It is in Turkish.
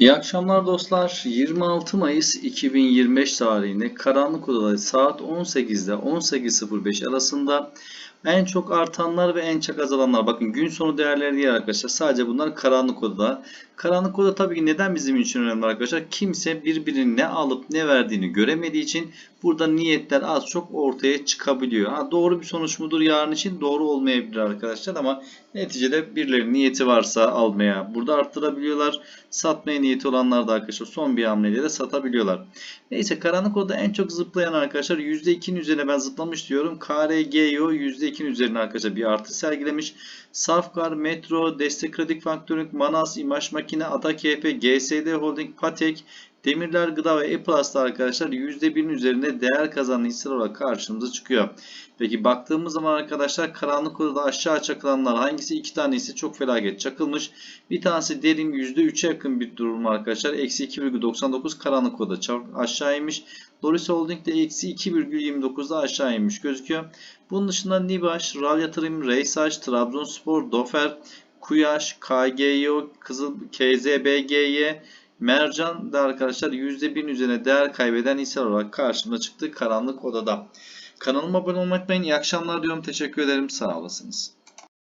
İyi akşamlar dostlar. 26 Mayıs 2025 tarihinde karanlık odada saat 18'de 18.05 arasında en çok artanlar ve en çok azalanlar. Bakın gün sonu değerleri değil arkadaşlar. Sadece bunlar karanlık odada. Karanlık oda tabii ki neden bizim için önemli arkadaşlar? Kimse birbirinin ne alıp ne verdiğini göremediği için burada niyetler az çok ortaya çıkabiliyor. Ha, doğru bir sonuç mudur yarın için? Doğru olmayabilir arkadaşlar ama neticede birilerinin niyeti varsa almaya burada arttırabiliyorlar. Satmaya niyeti olanlar da arkadaşlar son bir hamleyle de satabiliyorlar. Neyse karanlık odada en çok zıplayan arkadaşlar %2'nin üzerine ben zıplamış diyorum. KRGO %2'nin üzerine arkadaşlar bir artı sergilemiş. Safkar, Metro, Destek Kredi Faktörünk, Manas, İmaj Makine, ADAKP, GSD Holding, Patek, Demirler Gıda ve E-Plus'ta arkadaşlar %1'in üzerinde değer kazanan hisseler olarak karşımıza çıkıyor. Peki baktığımız zaman arkadaşlar karanlık odada aşağı çakılanlar hangisi? iki tanesi çok felaket çakılmış. Bir tanesi derin %3'e yakın bir durum arkadaşlar. Eksi 2,99 karanlık çok aşağı inmiş. Doris Holding de eksi 2,29'da aşağı inmiş gözüküyor. Bunun dışında Nibaş, Ral Yatırım, Reysaç, Trabzonspor, Dofer, Kuyaş, KGO, Kızıl, KZBGY, Mercan da arkadaşlar %1'in üzerine değer kaybeden hisseler olarak karşımıza çıktı karanlık odada. Kanalıma abone olmayı unutmayın. İyi akşamlar diyorum. Teşekkür ederim. Sağ olasınız.